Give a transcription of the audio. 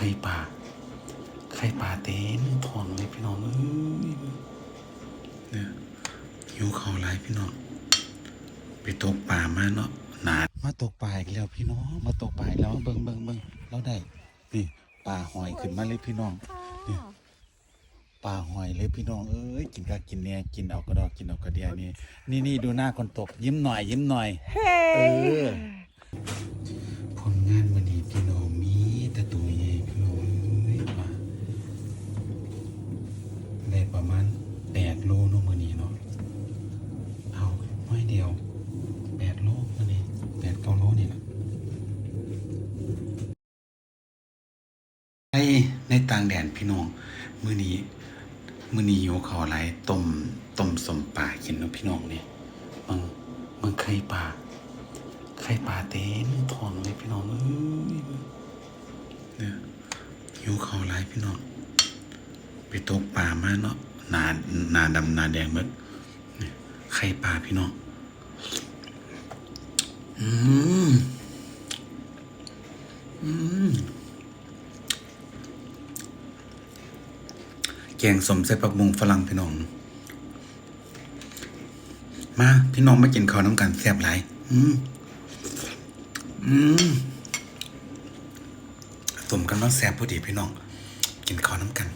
ไข่ปลาไข่ปลาเต็มท้องเลยพี่น้องเอ้ยเนี่ยหิวข้าวหลายพี่น้องไปตกปลามาเนาะหนามาตกปลาอีกแล้วพี่น้องมาตกปลาอีกแล้วเบิ่งเบิ่งเบิ่งเราได้นี่ปลาหอยขึ้นมาเลยพี่น้องนี่ปลาหอยเลยพี่น้องเอ้ยกินกากินเนี่ยกินเอากระดอกกินเอากระเดียนี่นี่นี่ดูหน้าคนตกยิ้มหน่อยยิ้มหน่อยเออ ผลงานวันนี้พี่น้องมีแต่ตัวใหญ่พี่น้องเอ้ยมาได้ ประมาณแปดโลเนาะมือนี้เนาะเอาไม่เดียวแปดโลมือนี้แปดเก้าโลนี่แหละไอ้ในต่างแดนพี่น้องมือนี้มือนี้หิวข้าวหลต้มต้มสมปลากินเนาะพี่น้องเนี่ยมึงมึงเคยปลาไข่ปลาเต็มท้องเลยพี่น้องเอ้ยเนี่ยหิวข้าวหลายพี่น้อง ไปตกปลามาเนาะนานาดำนาแดงเบิดไข่ปลาพี่น้องอืมอืมแกงสมใส่ผักบุงฝรั่งพี่น้อง มาพี่น้องมากินข้าวน้ำกันแซ่บหลายอืมอืมสมกันว่าแซ่บพอดีพี่น้อง กินข้าวน้ำกัน